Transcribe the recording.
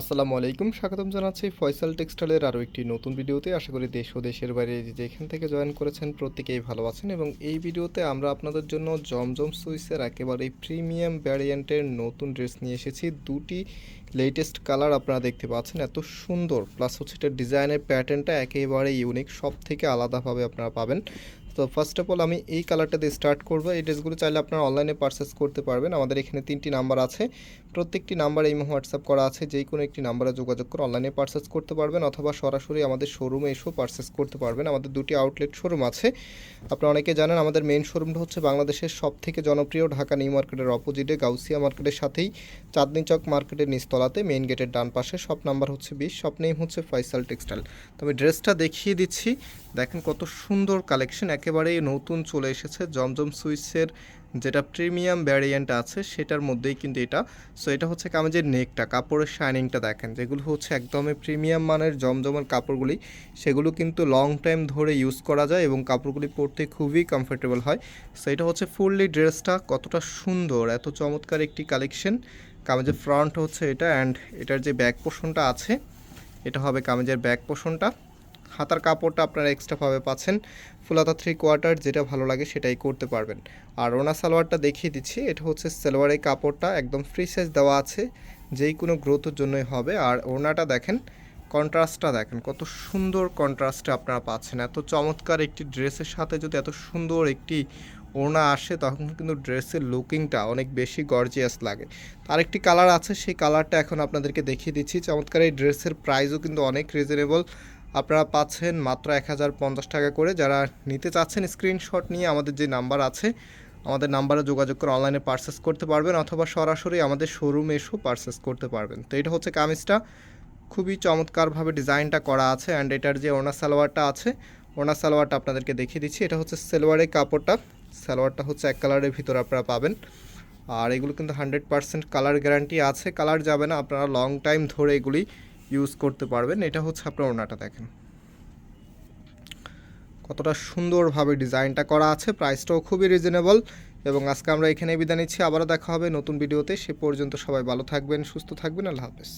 আসসালামু আলাইকুম, স্বাগতম জানাচ্ছি ফয়সাল টেক্সটাইলের আরও একটি নতুন ভিডিওতে। আশা করি দেশ ও দেশের বাইরে যেখান থেকে জয়েন করেছেন প্রত্যেকেই ভালো আছেন এবং এই ভিডিওতে আমরা আপনাদের জন্য জমজম সুইসের একেবারে প্রিমিয়াম ভ্যারিয়েন্টের নতুন ড্রেস নিয়ে এসেছি। দুটি লেটেস্ট কালার আপনারা দেখতে পাচ্ছেন, এত সুন্দর। প্লাস হচ্ছে এটা ডিজাইনের প্যাটার্নটা একেবারে ইউনিক সব থেকে আলাদাভাবে আপনারা পাবেন। তো ফার্স্ট অফ অল আমি এই কালারটা দিয়ে স্টার্ট করব। এই ড্রেসগুলো চাইলে আপনারা অনলাইনে পারচেস করতে পারবেন। আমাদের এখানে তিনটি নাম্বার আছে। প্রত্যেকটি নাম্বার এই হোয়াটসঅ্যাপ করা আছে। যেই কোনো একটি নাম্বারে যোগাযোগ করে অনলাইনে পারচেস করতে পারবেন অথবা সরাসরি আমাদের শোরুমে এসেও পারচেস করতে পারবেন। আমাদের দুটি আউটলেট শোরুম আছে। আপনারা অনেকে জানেন, আমাদের মেন শোরুমটা হচ্ছে বাংলাদেশের সব থেকে জনপ্রিয় ঢাকা নিউ মার্কেটের অপোজিটে গাউসিয়া মার্কেটের সাথেই। চাঁদনি চক মার্কেটের নিচতলাতে মেইন গেটের ডান পাশে। সব নাম্বার হচ্ছে বিশ সব নেম হচ্ছে ফয়সাল টেক্সটাইল তো আমি ড্রেসটা দেখিয়ে দিচ্ছি। দেখেন কত সুন্দর কালেকশন একেবারেই নতুন চলে এসেছে। জমজম সুইসের যেটা প্রিমিয়াম ভ্যারিয়েন্ট আছে, সেটার মধ্যেই কিন্তু এটা। সো এটা হচ্ছে কামেজের নেকটা কাপড়ের শাইনিংটা দেখেন, যেগুলো হচ্ছে একদমই প্রিমিয়াম মানের জমজমের কাপড়গুলি, সেগুলো কিন্তু লং টাইম ধরে ইউজ করা যায় এবং কাপড়গুলি পরতে খুবই কমফোর্টেবল হয়। সো এটা হচ্ছে ফুললি ড্রেসটা কতটা সুন্দর, এত চমৎকার একটি কালেকশন কামেজের ফ্রন্ট হচ্ছে এটা অ্যান্ড এটার যে ব্যাক পোর্শনটা আছে, এটা হবে কামেজের ব্যাক পোর্শনটা হাতার কাপড়টা আপনারা এক্সট্রাভাবে পাচ্ছেন। ফুল ফুলাতা থ্রি কোয়ার্টার যেটা ভালো লাগে সেটাই করতে পারবেন। আর ওনা সালোয়ারটা দেখিয়ে দিচ্ছি, এটা হচ্ছে সালোয়ারের কাপড়টা একদম ফ্রি সাইজ দেওয়া আছে, যেই কোনো গ্রোথের জন্যই হবে। আর ওনাটা দেখেন কন্ট্রাস্টটা দেখেন, কত সুন্দর কন্ট্রাস্টে আপনারা পাচ্ছেন। এত চমৎকার একটি ড্রেসের সাথে যদি এত সুন্দর একটি ওড়না আসে, তখন কিন্তু ড্রেসের লুকিংটা অনেক বেশি গর্জিয়াস লাগে। আরেকটি কালার আছে, সেই কালারটা এখন আপনাদেরকে দেখিয়ে দিচ্ছি। চমৎকার এই ড্রেসের প্রাইসও কিন্তু অনেক রিজনেবল আপনারা পাচ্ছেন মাত্র এক হাজার পঞ্চাশ টাকা করে। যারা নিতে চাচ্ছেন স্ক্রিনশট নিয়ে আমাদের যে নাম্বার আছে, আমাদের নাম্বারে যোগাযোগ করে অনলাইনে পারচেস করতে পারবেন অথবা সরাসরি আমাদের শোরুমে এসেও পারচেস করতে পারবেন। তো এটা হচ্ছে কামিজটা। খুবই চমৎকারভাবে ডিজাইনটা করা আছে অ্যান্ড এটার যে ওনা সালোয়ারটা আছে ওনা সালোয়ারটা আপনাদেরকে দেখিয়ে দিচ্ছি। এটা হচ্ছে সালোয়ারের কাপড়টা। সালোয়ারটা হচ্ছে এক কালারের ভিতরে আপনারা পাবেন। আর এগুলো কিন্তু হান্ড্রেড পারসেন্ট কালার গ্যারান্টি আছে। কালার যাবে না, আপনারা লং টাইম ধরে এগুলি ইউজ করতে পারবেন। এটা হচ্ছে আপনার ওনাটা দেখেন। কতটা সুন্দরভাবে ডিজাইনটা করা আছে, প্রাইসটাও খুবই রিজনেবল এবং আজকে আমরা এখানে বিদায় নিচ্ছি। আবারও দেখা হবে নতুন ভিডিওতে সে পর্যন্ত সবাই ভালো থাকবেন, সুস্থ থাকবেন। আল্লাহ হাফেজ।